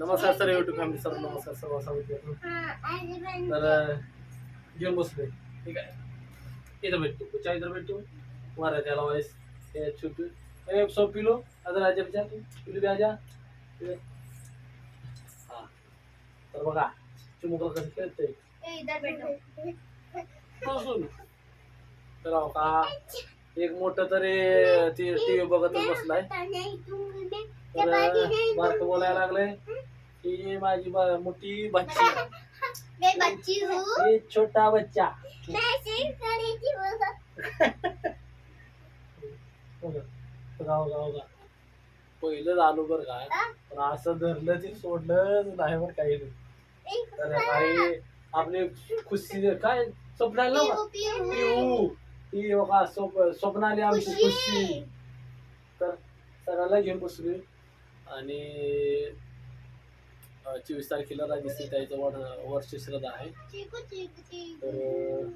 नमस्कार sir YouTube family sir नमस्कार सर्व सांगितलं तर घेऊन बसलोय ठीक आहे? इधर बैठ तू कुछ इधर बैठ तू मारा त्याला वाइस ये छोटू ए सो पिलो अदर आजा बच्चा तू पिलो भी आजा. हा। तर बघा चिमुकला कसं खेळतंय? इधर बैठो बसून तर अहो का एक मोठं तरी टी व्ही बघतच बसलाय. तर बारक बोलायला लागलंय. ही माझी मोठी बच्ची. मैं बच्ची हूँ. ही छोटा बच्चा. मैं सिर्फ करेगी वो गाव गाव गा पहिलं झालो बरं काय पण असं धरलं ते सोडलं नाही बरं काही नाही आपली खुशी काय? स्वप्नाला पिऊ ती बघा स्वप स्वप्नाली आमची खुशी. तर सगळ्याला घेऊन बसलोय. आणि चोवीस तारखेला राजश्री ताईचं वर वर्ष श्रद्धा आहे. तर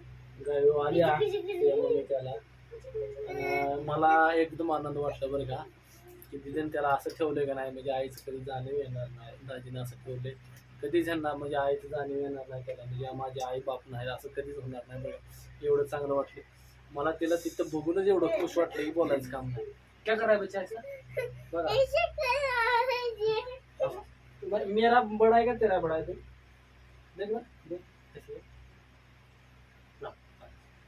गायो आल्या त्या मम्मी त्याला मला एकदम आनंद वाटला बरं का की तिने त्याला असं ठेवलं का नाही म्हणजे आईचं कधी जाणीव येणार नाही दाजीनं असं ठेवले कधीच ह्यांना म्हणजे आईचं जाणीव येणार नाही त्याला म्हणजे माझे आई बाप नाही असं कधीच होणार नाही बघा एवढं चांगलं वाटलं. मला तिला तिथं बघूनच एवढं खुश वाटलं की बोलायचं काम नाही. काय करायचं बघा. मेरा बड़ा है क्या तेरा बड़ा है देख ना देख ऐसे ना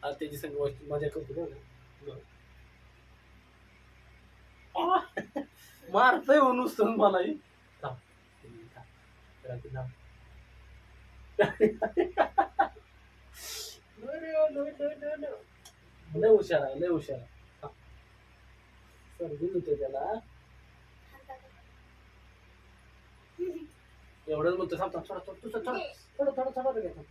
आज त्याची संग वस्तू मजा करतो ना. आ, मारतोय हो नुसतं मलाही थांब. थांब. जरा ते थांब. लय हुशार आहे लय हुशार आहे थांब. सर्दी होते त्याला एवढंच बोलतो थांब थांब थोडं थोडं थोडं थोडं थोडं थोडं थोडं थांब.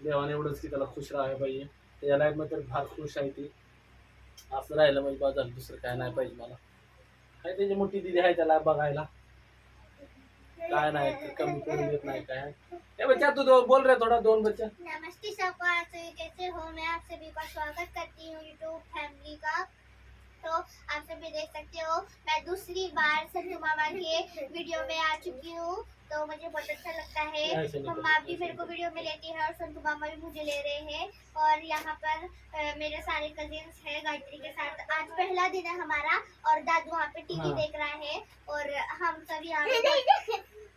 देवाने एवढंच की त्याला खुश राहायला पाहिजे. त्याच्या लाईफमध्ये तर फार खुश आहे ती. असं राहिलं म्हणजे बाद झालं दुसरं काय नाही पाहिजे मला. काय त्याची मोठी दिदी आहे त्याला बघायला. काय नाही ते कमी करून देत नाही काय. ए बच्चा तू दो, बोल रे थोडा दोन बच्चा. नमस्ते सबको आप सभी कैसे हो मैं आप सभी का स्वागत करती हूँ यूट्यूब फैमिली का। तो आप सभी देख सकते हो मैं दूसरी बार संजू मामा के वीडियो में आ चुकी हूँ। तो मुझे बहुत अच्छा लगता है। मम्मा भी मेरे को वीडियो में लेती है और संतु मामा भी मुझे ले रहे हैं। और यहाँ पर मेरे सारे कजिन्स हैं गायत्री के साथ। आज पहला दिन है हमारा और दादू वहाँ पे टीवी हाँ। देख रहा है। और हम सब यहाँ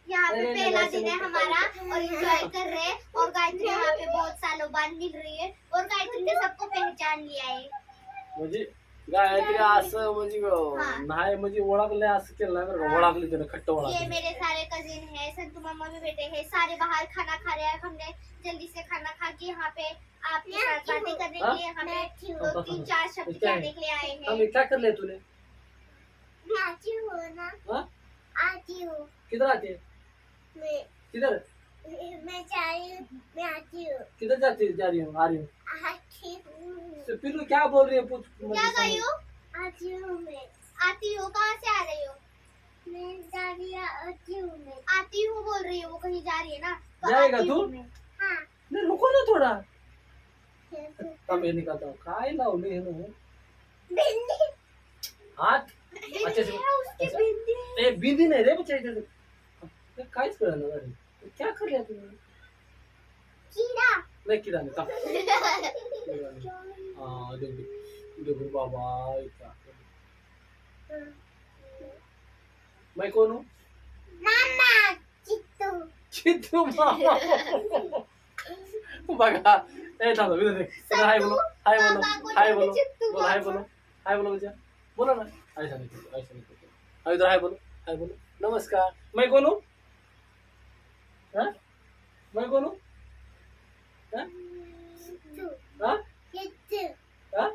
यहाँ पे पहला दिन है हमारा और एंजॉय कर रहे हैं। और गायत्री यहाँ पे बहुत सालों बाद मिल रही है। और गायत्री ने सबको पहचान लिया है। म्हणजे गायत्री असं म्हणजे. नाही म्हणजे ओळखलं असं केलं नाही बरं का ओळखली त्यानं खट्ट ये ओळखली मेरे सारे कजिन है संतु मामा भी बेटे हैं सारे बाहर खाना खा रहे हैं। हमने जल्दी से खाना खा के यहाँ पे आपके साथ बातें करने के हाँ? लिए हमें दो तीन चार शब्द क्या है? कहने के लिए आए हैं। आम्ही काय करले तूने। मैं आती हूँ? ना हाँ आती हूँ। किधर आते है? मैं किधर? मैं जा रही हूँ मैं आती हूँ। किधर जाती जा रही हूँ? आ रही हूँ। आती हूँ। तो पिल्लू क्या बोल रही है? पूछ क्या गई समझ- हो आती हूँ मैं। आती हो कहाँ से आ रही हो? मैं जा रही आती हूँ मैं। आती हूँ बोल रही है वो कहीं जा रही है ना? तो जाएगा तू? हाँ। नाही रुको ना थोडा। निघालता काय लावले हे? ना बिंदी। हात अच्छा से उसकी बिंदी। ए बिंदी नाही रे बच्चा इथे ते काहीच कळलं ना अरे क्या कर लिया तुम्ही कीड़ा नाही किडा नाही थांब. हा देख देख देखो बाबा इतना मैं कौन हूँ मामा चित्तू चित्तू मामा बघा ए थांब विनोद हाय बोलो हाय बोलो मामा को हाय बोलो बोलो चित्तू बोलो हाय मामा। बोलो हाय बोलो बच्चा बोलो ना ऐसा नहीं करते ऐसा नहीं करते अब इधर हाय बोलो हाय बोलो नमस्कार मैं कौन हूँ हाँ? मैं कौन हूँ हाँ? हाँ? हाँ?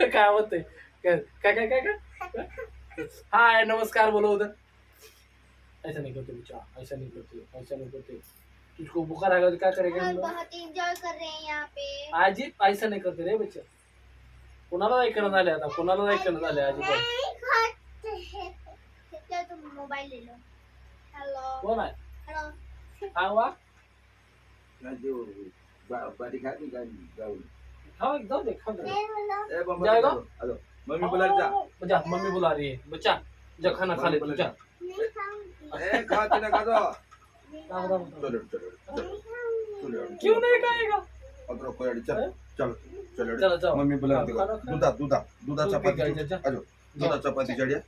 काय होतंय काय काय काय काय काय हाय नमस्कार बोलो उधर ऐसा नहीं करते बच्चा ऐसा नहीं करते ऐसा नहीं करते तुझको बुखार आएगा तो क्या करेगा हम बहुत इंजॉय कर रहे हैं यहाँ पे आजी ऐसा नहीं करते रे बच्चा कोणाला ऐकणं झाले आता कोणाला ऐकणं झाले आजी पण नहीं खाते हैं चलो तुम मोबाइल ले लो। हेलो। कोण आहे हेलो। हा वा बा- बाटी खा की काय जाऊ खाओ एक जाओ दे खाओ दे। ए बम जाएगा? हेलो। मम्मी बोला जा। जा मम्मी बुला रही है। बच्चा जा खाना खा ले तू जा। नहीं खाऊँगी। ए खा तेरा खा दो। चलो चलो चलो। चलो क्यों नहीं खाएगा? अड़ी चल चलो चलो चलो मम्मी बोला खा। दूधा दूधा दूधा चपाती दूधा चपाती चढ़िया।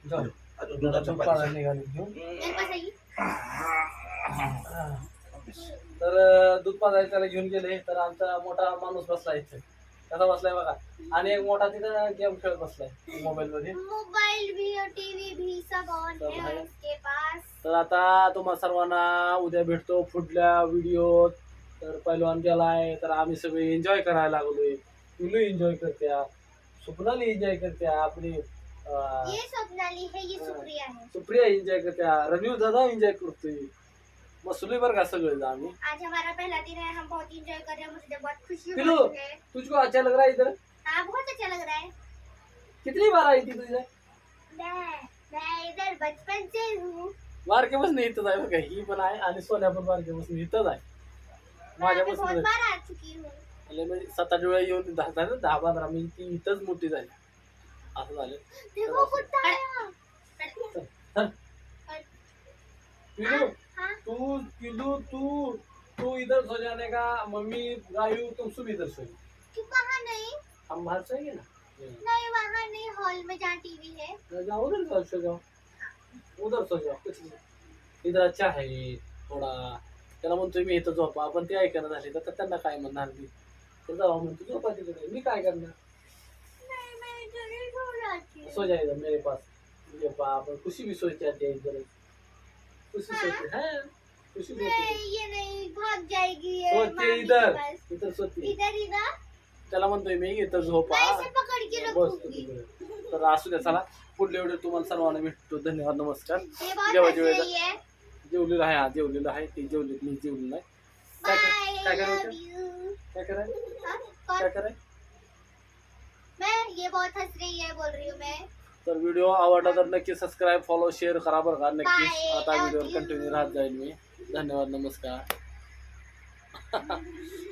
पाळा निघाली घेऊन. तर दूध पाजायला त्याला घेऊन गेले. तर आमचा मोठा माणूस बसला इथे. कसा बसलाय बघा. आणि एक मोठा तिथं गेम खेळत बसलाय. मोबाईल मध्ये. मोबाइल भी और टीवी भी सब ऑन सब। उसके पास. तर आता तुम्हा सर्वांना उद्या भेटतो पुढल्या व्हिडिओत तर पहिलवान गेलाय. तर आम्ही सगळे एन्जॉय करायला लागलोय. पिलू एन्जॉय करत्या. सुपनाली एन्जॉय करत्या. आपली ये स्वप्नाली है ये हाँ। सुप्रिया है। सुप्रिया एन्जॉय रणवीर दादा एन्जॉय करतोय मस्त बरं का सगळे आम्ही. आज हमारा पहला दिन है हम बहुत इंजॉय कर रहे हैं मुझे बहुत खुशी हो पिलू रही है। तुझको अच्छा लग रहा है इधर? हाँ बहुत अच्छा लग रहा है। कितनी बार आई थी तुझे? मैं मैं इधर बचपन से हूँ। बारकेपासून इथंच आहे बघा ही पण आहे आणि सोन्या पण बारकेपासून इथंच आहे मैं अभी माझ्यापासून बहुत. बार आ चुकी हूँ। सात आठ वेळा येऊन दहा झालं दहा पंधरा मी ती इथंच मोठी झाली. झालं देखो कुत्ता आया। पिलू हाँ तू पिलू तू तू इधर सो जाने का मम्मी गायू तुम सुन इधर सो। क्यों वहाँ नहीं? हम बाहर सोएँगे ना? नहीं वहाँ नहीं हॉल में जहाँ टीवी है। तो जाओ उधर सो जाओ। उधर सो जाओ कुछ नाही। इधर अच्छा आहे थोडा। त्याला म्हणतोय मी इथं झोपा पण ते ऐकणं झाले तर त्यांना काय म्हणणार मी तर जाऊ म्हणतो झोपा तिकडे मी काय करणार ही। सो हूँ सो मेरे पास। ये पाप खुशी भी सोच जाती है। इधर खुशी सोचती है खुशी सोचती नहीं ये नहीं भाग जाएगी ये सोचते इधर इधर सोचती इधर इधर। त्याला म्हणतोय मी इथं झोपा बस तू तर असू द्या चला पुढल्या व्हिडिओ तुम्हाला सर्वांना भेटतो धन्यवाद नमस्कार। ये बहुत जेवा, हंस जेवा, है जेवलेलं आहे हा। जेवलेलं आहे ते जेवले मी जेवलेलं आहे काय काय करायचं काय? कराय हाँ, काय कराय मैं ये बहुत हंस रही है बोल रही हूँ मैं। तर व्हिडिओ आवडला तर नक्की सबस्क्राईब फॉलो शेअर करा बरं का नक्कीच आता व्हिडिओ कंटिन्यू राहत जाईल मी धन्यवाद नमस्कार।